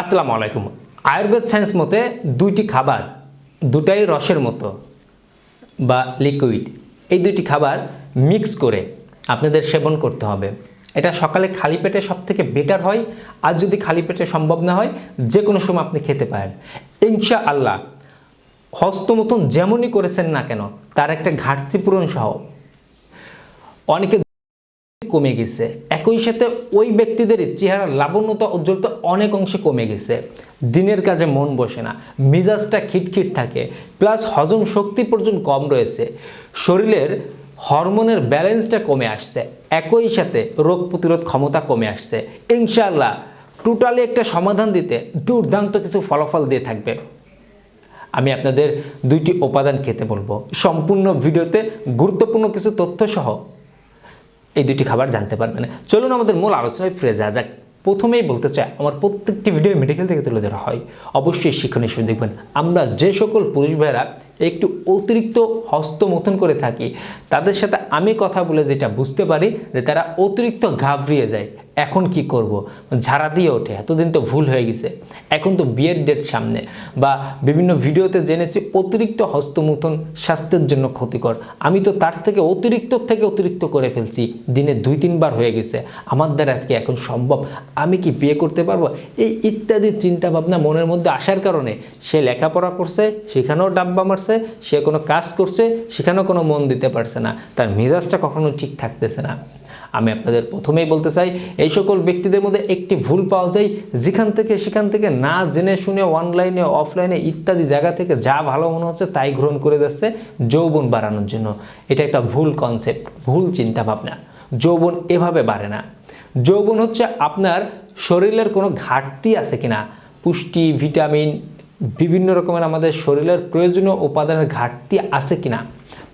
আসসালামু আলাইকুম। আয়ুর্বেদ সায়েন্স মতে দুইটি খাবার দুটাই রসের মতো বা লিকুইড এই দুইটি খাবার মিক্স করে আপনাদের সেবন করতে হবে। এটা সকালে খালি পেটে সব থেকে বেটার হয়। আর যদি খালি পেটে সম্ভব না হয় যে কোনো সময় আপনি খেতে পারেন। ইনশা আল্লাহ হস্ত মতন যেমনই করেছেন না কেন, তার একটা ঘাটতি পূরণ সহ অনেকে কমে গেছে। একই সাথে ওই ব্যক্তিদের চেহারার লাবণ্যতা উজ্জ্বলতা অনেক অংশে কমে গেছে। দিনের কাজে মন বসে না, মিজাজটা খিটখিট থাকে, প্লাস হজম শক্তি পর্যন্ত কম রয়েছে। শরীরের হরমোনের ব্যালেন্সটা কমে আসছে, একই সাথে রোগ প্রতিরোধ ক্ষমতা কমে আসছে। ইনশাল্লাহ টোটালি একটা সমাধান দিতে দুর্দান্ত কিছু ফলাফল দিয়ে থাকবে। আমি আপনাদের দুইটি উপাদান খেতে বলব। সম্পূর্ণ ভিডিওতে গুরুত্বপূর্ণ কিছু তথ্য সহ এই দুটি খাবার জানতে পারবেন। চলুন আমাদের মূল আলোচনায় ফিরে যাওয়া যাক। প্রথমেই বলতে চাই, আমার প্রত্যেকটি ভিডিও মেডিকেল থেকে তুলে ধরা হয়। অবশ্যই শিক্ষণীয় হিসেবে দেখবেন, আমরা যে সকল পুরুষ ভাইয়েরা একটু অতিরিক্ত হস্তমথন করে থাকি, তাদের সাথে আমি কথা বলে যেটা বুঝতে পারি যে তারা অতিরিক্ত ঘাবড়িয়ে যায়। এখন কি করব? ঝাড়া দিয়ে ওঠে, এতদিন তো ভুল হয়ে গেছে। এখন তো বিয়ের ডেট সামনে। বা বিভিন্ন ভিডিওতে জেনেছি, অতিরিক্ত হস্তমুথন স্বাস্থ্যের জন্য ক্ষতিকর। আমি তো তার থেকে অতিরিক্ত থেকে অতিরিক্ত করে ফেলছি। দিনে দুই, তিনবার হয়ে গেছে। আমার দ্বারা কি এখন সম্ভব? আমি কি বিয়ে করতে পারব? এই ইত্যাদি চিন্তা ভাবনা মনের মধ্যে আসার কারণে সে লেখাপড়া করছে, সেখানেও ডাব্বা মারছে, সে কোনো কাজ করছে, সেখানেও কোনো মন দিতে পারছে না। তার মেজাজটা কখনো ঠিক থাকতেছে না। আমি আপনাদের প্রথমেই বলতে চাই, এই সকল ব্যক্তিদের মধ্যে একটি ভুল পাওয়া যায়, যেখান থেকে সেখান থেকে না জেনে শুনে অনলাইনে অফলাইনে ইত্যাদি জায়গা থেকে যা ভালো মনে হচ্ছে তাই গ্রহণ করে যাচ্ছে যৌবন বাড়ানোর জন্য। এটা একটা ভুল কনসেপ্ট ভুল চিন্তা ভাবনা যৌবন এভাবে বাড়ে না। যৌবন হচ্ছে আপনার শরীরের কোনো ঘাটতি আছে কিনা? পুষ্টি ভিটামিন বিভিন্ন রকমের আমাদের শরীরের প্রয়োজনীয় উপাদানের ঘাটতি আছে কিনা?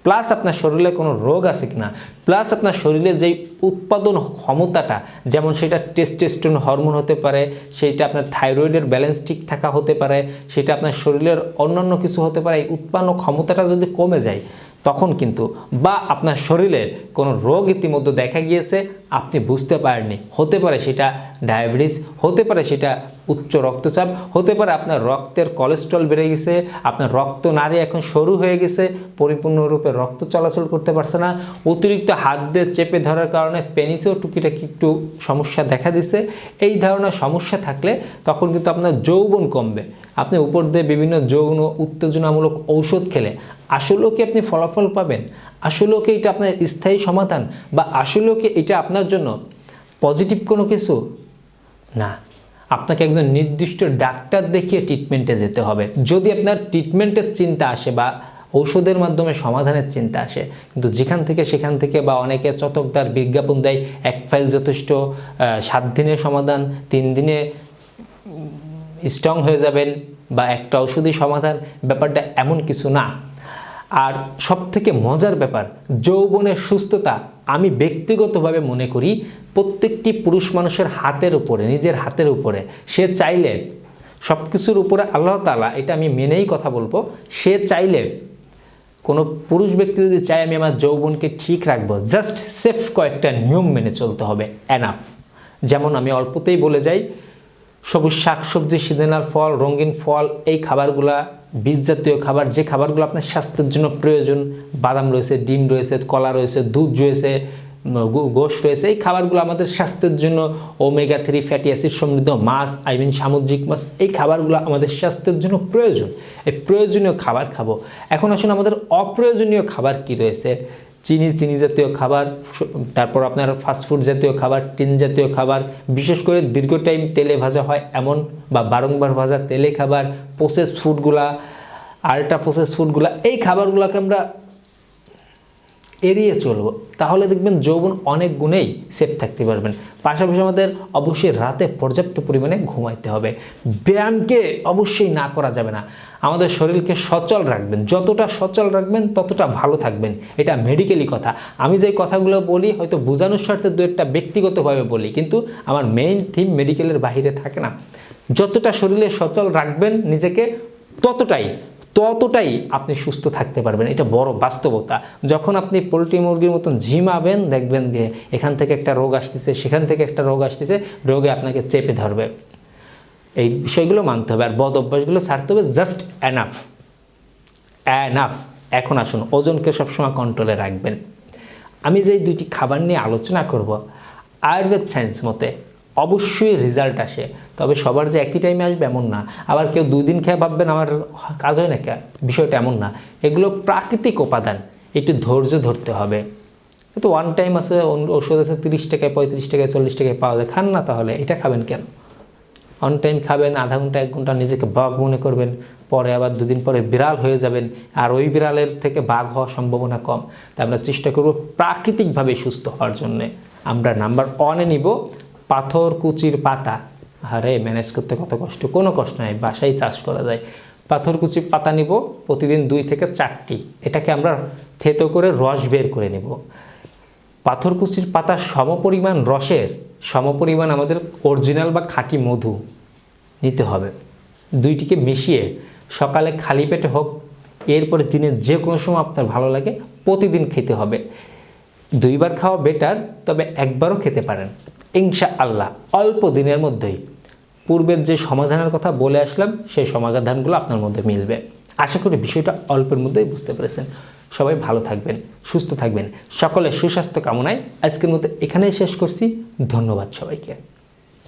প্লাস আপনার শরীরে কোনো রোগ আছে কিনা? প্লাস আপনার শরীরে যেই উৎপাদন ক্ষমতাটা, যেমন সেটা টেস্টেস্টোন হরমোন হতে পারে, সেইটা আপনার থাইরয়েডের ব্যালেন্স ঠিক থাকা হতে পারে, সেটা আপনার শরীরের অন্যান্য কিছু হতে পারে, এই উৎপন্ন ক্ষমতাটা যদি কমে যায়, তখন কিন্তু বা আপনার শরীরের কোনো রোগ ইতিমধ্যে দেখা গিয়েছে, আপনি বুঝতে পারেননি। হতে পারে সেটা ডায়াবেটিস হতে পারে সেটা উচ্চ রক্তচাপ। হতে পারে আপনার রক্তের কোলেস্ট্রল বেড়ে গেছে, আপনার রক্ত নারী এখন সরু হয়ে গেছে, পরিপূর্ণরূপে রক্ত চলাচল করতে পারছে না। অতিরিক্ত হাত দিয়ে চেপে ধরার কারণে পেনিসেও টুকিটাকি একটু সমস্যা দেখা দিছে। এই ধরনের সমস্যা থাকলে তখন কিন্তু আপনার যৌবন কমবে। আপনি উপর দিয়ে বিভিন্ন যৌন উত্তেজনামূলক ঔষধ খেলে, আসলেও কি আপনি ফলাফল পাবেন? আসলেও কি এটা আপনার স্থায়ী সমাধান? বা আসলেও কি এটা আপনার জন্য পজিটিভ কোনো কিছু? না। আপনাকে একজন নির্দিষ্ট ডাক্তার দেখিয়ে ট্রিটমেন্টে যেতে হবে। যদি আপনার ট্রিটমেন্টের চিন্তা আসে বা ঔষধের মাধ্যমে সমাধানের চিন্তা আসে, কিন্তু যেখান থেকে সেখান থেকে বা অনেকে চতকদার বিজ্ঞাপন দেয়, এক ফাইল যথেষ্ট সাত দিনের সমাধান, তিন দিনে স্ট্রং হয়ে যাবেন বা একটা ওষুধই সমাধান, ব্যাপারটা এমন কিছু না। আর সব থেকে মজার ব্যাপার, যৌবনের সুস্থতা আমি ব্যক্তিগতভাবে মনে করি প্রত্যেকটি পুরুষ মানুষের হাতের উপরে, নিজের হাতের উপরে, সে চাইলে সব কিছুর উপরে আল্লাহ তালা এটা আমি মেনেই কথা বলব, সে চাইলে কোনো পুরুষ ব্যক্তি যদি চায় আমি আমার যৌবনকে ঠিক রাখব জাস্ট সেফ কয়েকটা নিয়ম মেনে চলতে হবে অ্যানাফ যেমন আমি অল্পতেই বলে যাই, সবুজ শাকসবজি, সিজনাল ফল, রঙিন ফল, এই খাবারগুলা বীজ জাতীয় খাবার, যে খাবারগুলো আপনার স্বাস্থ্যের জন্য প্রয়োজন, বাদাম রয়েছে, ডিম রয়েছে, কলা রয়েছে, দুধ রয়েছে গোশ রয়েছে, এই খাবারগুলো আমাদের স্বাস্থ্যের জন্য ওমেগা থ্রি ফ্যাটি অ্যাসিড সমৃদ্ধ মাছ আই মিন সামুদ্রিক মাছ, এই খাবারগুলো আমাদের স্বাস্থ্যের জন্য প্রয়োজন। এই প্রয়োজনীয় খাবার খাব। এখন আসুন আমাদের অপ্রয়োজনীয় খাবার কি রয়েছে? চিনি চিনি জাতীয় খাবার তারপর আপনার ফাস্টফুড জাতীয় খাবার, টিন জাতীয় খাবার, বিশেষ করে দীর্ঘ টাইম তেলে ভাজা হয় এমন বা বারংবার ভাজা তেলে খাবার প্রসেস ফুডগুলা আল্ট্রা প্রসেস ফুডগুলা এই খাবারগুলোকে আমরা এড়িয়ে চলবো, তাহলে দেখবেন যৌবন অনেক গুণেই সেফ থাকতে পারবেন। পাশাপাশি আমাদের অবশ্যই রাতে পর্যাপ্ত পরিমাণে ঘুমাইতে হবে। ব্যায়ামকে অবশ্যই না করা যাবে না। আমাদের শরীরকে সচল রাখবেন। যতটা সচল রাখবেন, ততটা ভালো থাকবেন। এটা মেডিকেলি কথা। আমি যে কথাগুলো বলি, হয়তো বোঝানোর স্বার্থে দু একটা ব্যক্তিগতভাবে বলি, কিন্তু আমার মেইন থিম মেডিকেলের বাইরে থাকে না। যতটা শরীরে সচল রাখবেন নিজেকে, ততটাই ততটাই আপনি সুস্থ থাকতে পারবেন। এটা বড় বাস্তবতা। যখন আপনি পোলট্রি মুরগির মতন ঝিমাবেন, দেখবেন যে এখান থেকে একটা রোগ আসতেছে, সেখান থেকে একটা রোগ আসতেছে, রোগে আপনাকে চেপে ধরবে। এই বিষয়গুলো মানতে হবে। আর বদ অভ্যাসগুলো ছাড়তে হবে জাস্ট অ্যানাফ অ্যানাফ এখন আসুন, ওজনকে সবসময় কন্ট্রোলে রাখবেন। আমি যে দুইটি খাবার নিয়ে আলোচনা করব, আয়ুর্বেদ সায়েন্স মতে অবশ্যই রেজাল্ট আসে। তবে সবার যে একই টাইমে আসবে এমন না। আবার কেউ দুই দিন খেয়ে ভাববেন, আমার কাজ হয় না কে বিষয়টা এমন না। এগুলো প্রাকৃতিক উপাদান। একটু ধৈর্য ধরতে হবে। কিন্তু ওয়ান টাইম আছে ওষুধ আছে, তিরিশ টাকায়, পঁয়ত্রিশ টাকায়, চল্লিশ টাকায় পাওয়া যায়। খান না তাহলে, এটা খাবেন কেন? অন টাইম খাবেন, আধা ঘণ্টা, এক ঘণ্টা নিজেকে বাঘ মনে করবেন। পরে আবার দুদিন পরে বিড়াল হয়ে যাবেন। আর ওই বিড়ালের থেকে বাঘ হওয়ার সম্ভাবনা কম। তাই আমরা চেষ্টা করব প্রাকৃতিকভাবে সুস্থ হওয়ার জন্যে। আমরা নাম্বার ওয়ানে নিব। পাথর কুচির পাতা। আরে ম্যানেজ করতে কত কষ্ট? কোনো কষ্ট নাই, বাসায় চাষ করা যায়। পাথর কুচির পাতা নিব, প্রতিদিন দুই থেকে চারটি। এটাকে আমরা থেতো করে রস বের করে নেব। পাথরকুচির পাতা সমপরিমাণ রসের, সমপরিমাণ আমাদের অরিজিনাল বা খাঁটি মধু নিতে হবে। দুইটিকে মিশিয়ে সকালে খালি পেটে হোক, এরপরে দিনের যে কোনো সময় আপনার ভালো লাগে, প্রতিদিন খেতে হবে। দুইবার খাওয়া বেটার তবে একবারও খেতে পারেন। ইনশা আল্লাহ অল্প দিনের মধ্যেই। পূর্বের যে সমাধানের কথা বলে আসলাম, সেই সমাধানগুলো আপনার মধ্যে মিলবে। আশা করি বিষয়টা অল্পের মধ্যেই বুঝতে পেরেছেন। সবাই ভালো থাকবেন, সুস্থ থাকবেন। সকলের সুস্বাস্থ্য কামনায় আজকের মতো এখানেই শেষ করছি। ধন্যবাদ সবাইকে।